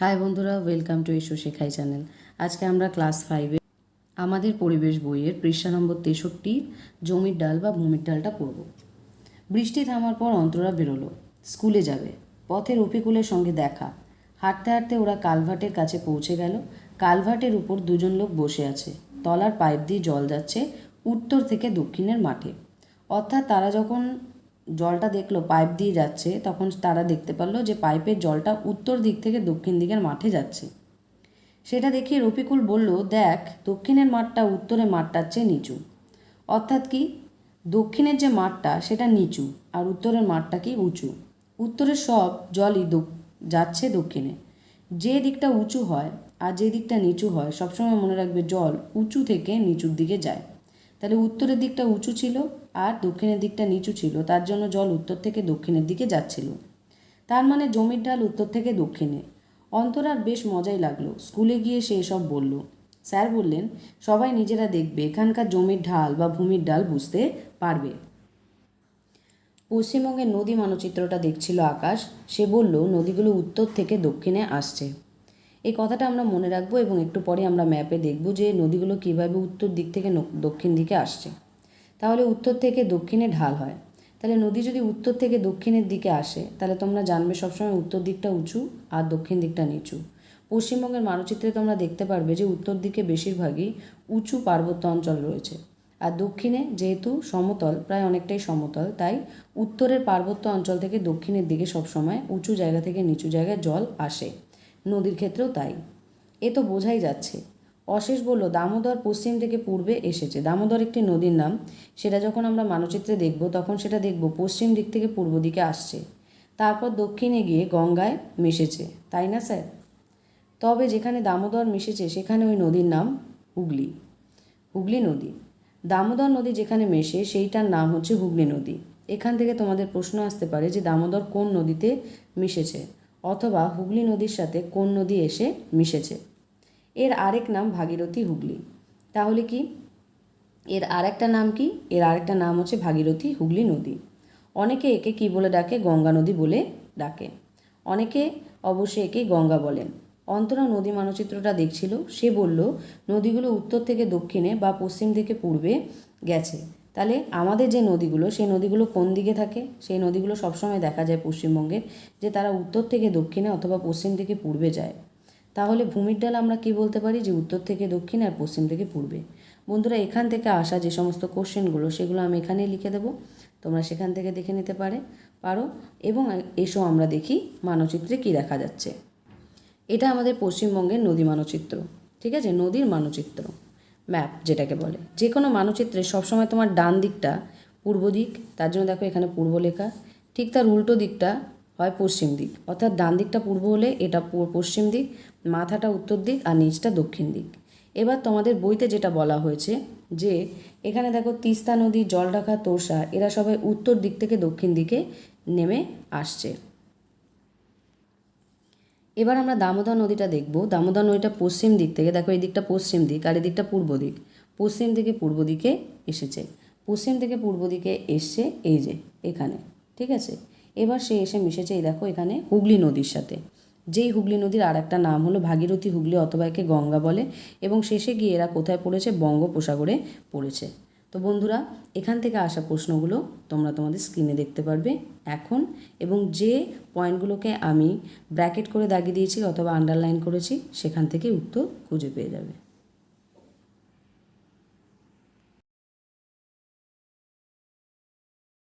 High বন্ধুরা, welcome two এসো শেখাই চ্যানেল। আজকে আমরা ক্লাস ফাইভে আমাদের পরিবেশ বইয়ের পৃষ্ঠা নম্বর তেষট্টির জমির ডাল বা ভূমির ডালটা পড়ব। বৃষ্টি থামার পর অন্তরা বেরোলো, স্কুলে যাবে, পথে রফিকুলের সঙ্গে দেখা। হাঁটতে হাঁটতে ওরা কালভার্টের কাছে পৌঁছে গেল। কালভার্টের উপর দুজন লোক বসে আছে। তলার পাইপ দিয়ে জল যাচ্ছে উত্তর থেকে দক্ষিণের মাঠে। অর্থাৎ তারা যখন জলটা দেখল, পাইপ দিয়ে যাচ্ছে, তখন তারা দেখতে পারল যে পাইপের জলটা উত্তর দিক থেকে দক্ষিণ দিকের মাঠে যাচ্ছে। সেটা দেখে রফিকুল বলল, দেখ, দক্ষিণের মাঠটা উত্তরের মাঠটার চেয়ে নিচু। অর্থাৎ কি? দক্ষিণের যে মাঠটা, সেটা নিচু, আর উত্তরের মাঠটা কি উঁচু? উত্তরের সব জলই যাচ্ছে দক্ষিণে। যে দিকটা উঁচু হয় আর যে দিকটা নিচু হয়, সবসময় মনে রাখবে জল উঁচু থেকে নিচুর দিকে যায়। তাহলে উত্তরের দিকটা উঁচু ছিল আর দক্ষিণের দিকটা নিচু ছিল, তার জন্য জল উত্তর থেকে দক্ষিণের দিকে যাচ্ছিল। তার মানে জমির ডাল উত্তর থেকে দক্ষিণে। অন্তরার বেশ মজাই লাগল। স্কুলে গিয়ে সে এসব বলল। স্যার বললেন, সবাই নিজেরা দেখবে, এখানকার জমির ঢাল বা ভূমির ডাল বুঝতে পারবে। পশ্চিমবঙ্গের নদী মানচিত্রটা দেখছিল আকাশ। সে বলল, নদীগুলো উত্তর থেকে দক্ষিণে আসছে। এই কথাটা আমরা মনে রাখব এবং একটু পরে আমরা ম্যাপে দেখব যে নদীগুলো কীভাবে উত্তর দিক থেকে দক্ষিণ দিকে আসছে। তাহলে উত্তর থেকে দক্ষিণে ঢাল হয়। তাহলে নদী যদি উত্তর থেকে দক্ষিণের দিকে আসে, তাহলে তোমরা জানবে সবসময় উত্তর দিকটা উঁচু আর দক্ষিণ দিকটা নিচু। পশ্চিমবঙ্গের মানচিত্রে তোমরা দেখতে পারবে যে উত্তর দিকে বেশিরভাগই উঁচু পার্বত্য অঞ্চল রয়েছে। আর দক্ষিণে যেহেতু সমতল, প্রায় অনেকটাই সমতল, তাই উত্তরের পার্বত্য অঞ্চল থেকে দক্ষিণের দিকে সবসময় উঁচু জায়গা থেকে নিচু জায়গায় জল আসে। নদীর ক্ষেত্রেও তাই। এ তো বোঝাই যাচ্ছে। অশেষ বলল, দামোদর পশ্চিম থেকে পূর্বে এসেছে। দামোদর একটি নদীর নাম। সেটা যখন আমরা মানচিত্রে দেখব, তখন সেটা দেখব পশ্চিম দিক থেকে পূর্ব দিকে আসছে। তারপর দক্ষিণে গিয়ে গঙ্গায় মিশেছে। তাই না, স্যার? তবে যেখানে দামোদর মিশেছে, সেখানে ওই নদীর নাম হুগলি। হুগলি নদী। দামোদর নদী যেখানে মেশে, সেইটার নাম হচ্ছে হুগলি নদী। এখান থেকে তোমাদের প্রশ্ন আসতে পারে যে দামোদর কোন নদীতে মিশেছে, অথবা হুগলি নদীর সাথে কোন নদী এসে মিশেছে। এর আরেক নাম ভাগীরথী হুগলি। তাহলে কি? এর আরেকটা নাম কি? এর আরেকটা নাম হচ্ছে ভাগীরথী হুগলি নদী। অনেকে একে কি বলে ডাকে? গঙ্গা নদী বলে ডাকে। অনেকে অবশ্যই একে গঙ্গা বলেন অন্তরা নদী মানচিত্রটা দেখছিল। সে বলল, নদীগুলো উত্তর থেকে দক্ষিণে বা পশ্চিম থেকে পূর্বে গেছে। তাহলে আমাদের যে নদীগুলো, সেই নদীগুলো কোন দিকে থাকে? সেই নদীগুলো সবসময় দেখা যায় পশ্চিমবঙ্গের, যে তারা উত্তর থেকে দক্ষিণে অথবা পশ্চিম থেকে পূর্বে যায়। তাহলে ভূমির ডাল আমরা কি বলতে পারি? যে উত্তর থেকে দক্ষিণ আর পশ্চিম থেকে পূর্বে। বন্ধুরা, এখান থেকে আসা যে সমস্ত কোশ্চেনগুলো, সেগুলো আমি এখানে লিখে দেবো। তোমরা সেখান থেকে দেখে নিতে পারে, পারো এবং এসো আমরা দেখি মানচিত্রে কি দেখা যাচ্ছে। এটা আমাদের পশ্চিমবঙ্গের নদী মানচিত্র, ঠিক আছে? নদীর মানচিত্র, ম্যাপ যেটাকে বলে। যে কোনো মানচিত্রে সবসময় তোমার ডান দিকটা পূর্ব দিক, তার জন্য দেখো এখানে পূর্ব লেখা। ঠিক তার উল্টো দিকটা হয় পশ্চিম দিক। অর্থাৎ ডান দিকটা পূর্ব হলে এটা পশ্চিম দিক, মাথাটা উত্তর দিক আর নিচটা দক্ষিণ দিক। এবার তোমাদের বইতে যেটা বলা হয়েছে যে, এখানে দেখো তিস্তা নদী জলঢাকা তোরসা, এরা সবাই উত্তর দিক থেকে দক্ষিণ দিকে নেমে আসছে। এবার আমরা দামোদর নদীটা দেখব। দামোদর নদীটা পশ্চিম দিক থেকে, দেখো এই দিকটা পশ্চিম দিক আর এই দিকটা পূর্ব দিক। পশ্চিম থেকে পূর্ব দিকে এসেছে। পশ্চিম থেকে পূর্ব দিকে এসছে এই যে, এখানে, ঠিক আছে? এবার সে এসে মিশেছে, এই দেখো এখানে হুগলি নদীর সাথে। যেই হুগলি নদীর আর একটা নাম হলো ভাগীরথী হুগলি অথবা একে গঙ্গা বলে এবং শেষে গিয়ে এরা কোথায় পড়েছে? বঙ্গোপসাগরে পড়েছে। তো বন্ধুরা, এখান থেকে আসা প্রশ্নগুলো তোমরা তোমাদের স্ক্রিনে দেখতে পারবে এখন এবং যে পয়েন্টগুলোকে আমি ব্র্যাকেট করে দাগিয়ে দিয়েছি অথবা আন্ডারলাইন করেছি, সেখান থেকে উত্তর খুঁজে পেয়ে যাবে।